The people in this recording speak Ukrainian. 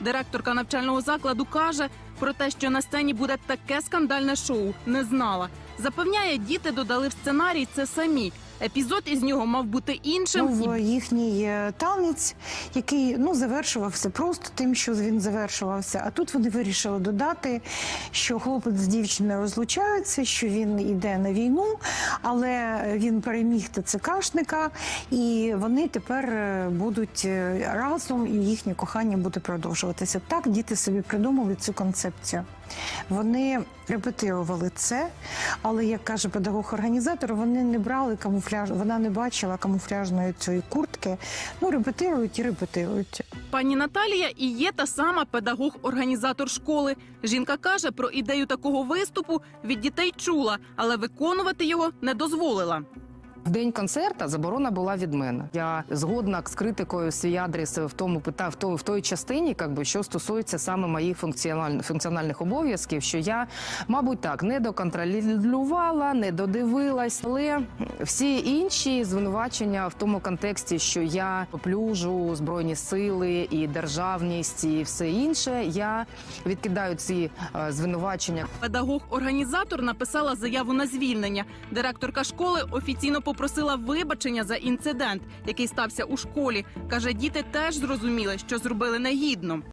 Директорка навчального закладу каже про те, що на сцені буде таке скандальне шоу, не знала. Запевняє, діти додали в сценарій це самі. Епізод із нього мав бути іншим. Був їхній е, танець, який ну завершувався просто тим, що він завершувався. А тут вони вирішили додати, що хлопець з дівчиною розлучаються, що він йде на війну, але він переміг ТЦКшника, і вони тепер е, будуть е, разом, і їхнє кохання буде продовжуватися. Так діти собі придумали цю концепцію. Вони репетирували це, але як каже педагог-організатор, вони не брали камуфляж, вона не бачила камуфляжної цієї куртки. Ну, репетирують і репетирують. Пані Наталія і є та сама педагог-організатор школи. Жінка каже, про ідею такого виступу від дітей чула, але виконувати його не дозволила. В день концерта заборона була від мене. Я згодна з критикою свій адрес в тому пита в той, частині, как би, що стосується саме моїх функціональних функціональних обов'язків, що я, мабуть, так не доконтролювала, не додивилась. Але всі інші звинувачення в тому контексті, що я поплюжу збройні сили і державність, і все інше, я відкидаю ці е, звинувачення Педагог-організатор написала заяву на звільнення. Директорка школи офіційно попросила вибачення за інцидент, який стався у школі. каже, діти теж зрозуміли, що зробили негідно.